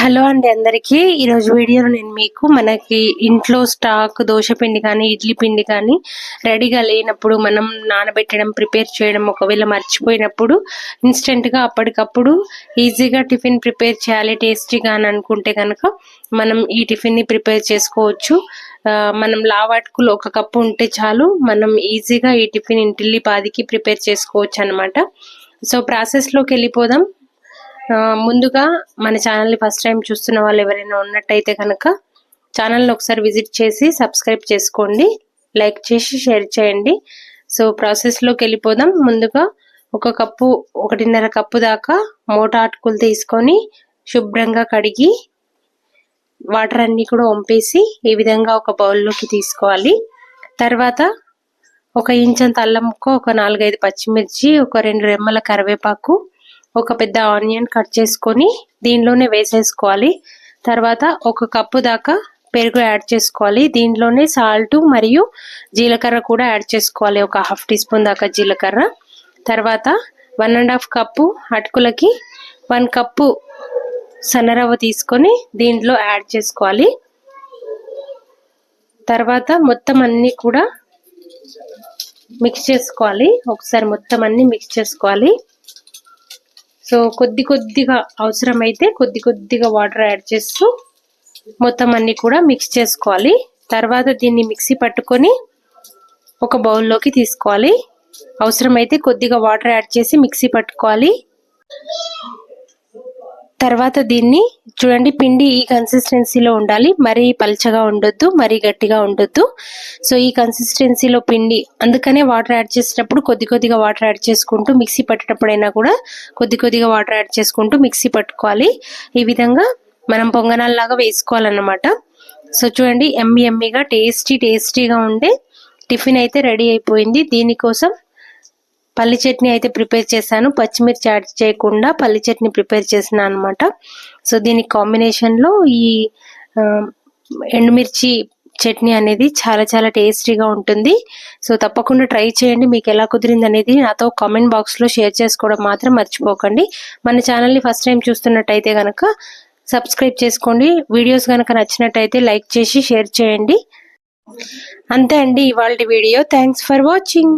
Hello అండి అందరికీ. ఈరోజు వీడియోలో నేను మీకు మనకి ఇంట్లో స్టాక్ దోశ పిండి కానీ ఇడ్లీ పిండి కానీ రెడీగా లేనప్పుడు మనం నానబెట్టడం ప్రిపేర్ చేయడం ఒకవేళ మర్చిపోయినప్పుడు ఇన్స్టెంట్గా అప్పటికప్పుడు ఈజీగా టిఫిన్ ప్రిపేర్ చేయాలి టేస్టీగా అని అనుకుంటే కనుక మనం ఈ టిఫిన్ని ప్రిపేర్ చేసుకోవచ్చు. మనం లావాటుకులు ఒక కప్పు ఉంటే చాలు మనం ఈజీగా ఈ టిఫిన్ ఇంటిల్లి పాదికి ప్రిపేర్ చేసుకోవచ్చు అనమాట సో ప్రాసెస్లోకి వెళ్ళిపోదాం. ముందుగా మన ఛానల్ని ఫస్ట్ టైం చూస్తున్న వాళ్ళు ఎవరైనా ఉన్నట్టయితే కనుక ఛానల్ని ఒకసారి విజిట్ చేసి సబ్స్క్రైబ్ చేసుకోండి లైక్ చేసి షేర్ చేయండి. సో ప్రాసెస్లోకి వెళ్ళిపోదాం. ముందుగా ఒక కప్పు ఒకటిన్నర కప్పు దాకా మూట అటుకులు తీసుకొని శుభ్రంగా కడిగి వాటర్ అన్నీ కూడా వంపేసి ఈ విధంగా ఒక బౌల్లోకి తీసుకోవాలి. తర్వాత ఒక ఇంచంత అల్లం ముక్క ఒక నాలుగైదు పచ్చిమిర్చి ఒక రెండు రెమ్మల కరివేపాకు ఒక పెద్ద ఆనియన్ కట్ చేసుకొని దీనిలోనే వేసేసుకోవాలి. తర్వాత ఒక కప్పు దాకా పెరుగు యాడ్ చేసుకోవాలి. దీంట్లోనే సాల్ట్ మరియు జీలకర్ర కూడా యాడ్ చేసుకోవాలి. ఒక హాఫ్ టీ స్పూన్ దాకా జీలకర్ర. తర్వాత వన్ అండ్ హాఫ్ కప్పు అటుకులకి వన్ కప్పు సన్నరవ్వ తీసుకొని దీంట్లో యాడ్ చేసుకోవాలి. తర్వాత మొత్తం అన్నీ కూడా మిక్స్ చేసుకోవాలి. ఒకసారి మొత్తం అన్ని మిక్స్ చేసుకోవాలి. సో కొద్ది కొద్దిగా అవసరమైతే కొద్ది కొద్దిగా వాటర్ యాడ్ చేస్తూ మొత్తం అన్ని కూడా మిక్స్ చేసుకోవాలి. తర్వాత దీన్ని మిక్సీ పట్టుకొని ఒక బౌల్లోకి తీసుకోవాలి. అవసరమైతే కొద్దిగా వాటర్ యాడ్ చేసి మిక్సీ పట్టుకోవాలి. తర్వాత దీన్ని చూడండి పిండి ఈ కన్సిస్టెన్సీలో ఉండాలి. మరీ పల్చగా ఉండొద్దు మరీ గట్టిగా ఉండొద్దు. సో ఈ కన్సిస్టెన్సీలో పిండి అందుకనే వాటర్ యాడ్ చేసేటప్పుడు కొద్ది కొద్దిగా వాటర్ యాడ్ చేసుకుంటూ మిక్సీ పట్టేటప్పుడైనా కూడా కొద్ది కొద్దిగా వాటర్ యాడ్ చేసుకుంటూ మిక్సీ పట్టుకోవాలి. ఈ విధంగా మనం పొంగనాల్లాగా వేసుకోవాలన్నమాట. సో చూడండి ఎమ్మి ఎమ్మిగా టేస్టీ టేస్టీగా ఉండే టిఫిన్ అయితే రెడీ అయిపోయింది. దీనికోసం పల్లి చట్నీ అయితే ప్రిపేర్ చేశాను. పచ్చిమిర్చి యాడ్ చేయకుండా పల్లి చట్నీ ప్రిపేర్ చేసిన అనమాట సో దీని కాంబినేషన్లో ఈ ఎండుమిర్చి చట్నీ అనేది చాలా చాలా టేస్టీగా ఉంటుంది. సో తప్పకుండా ట్రై చేయండి. మీకు ఎలా కుదిరింది అనేది నాతో కామెంట్ బాక్స్లో షేర్ చేసుకోవడం మాత్రం మర్చిపోకండి. మన ఛానల్ని ఫస్ట్ టైం చూస్తున్నట్టయితే కనుక సబ్స్క్రైబ్ చేసుకోండి. వీడియోస్ కనుక నచ్చినట్టయితే లైక్ చేసి షేర్ చేయండి. అంతే అండి ఇవాళ వీడియో. Thanks for watching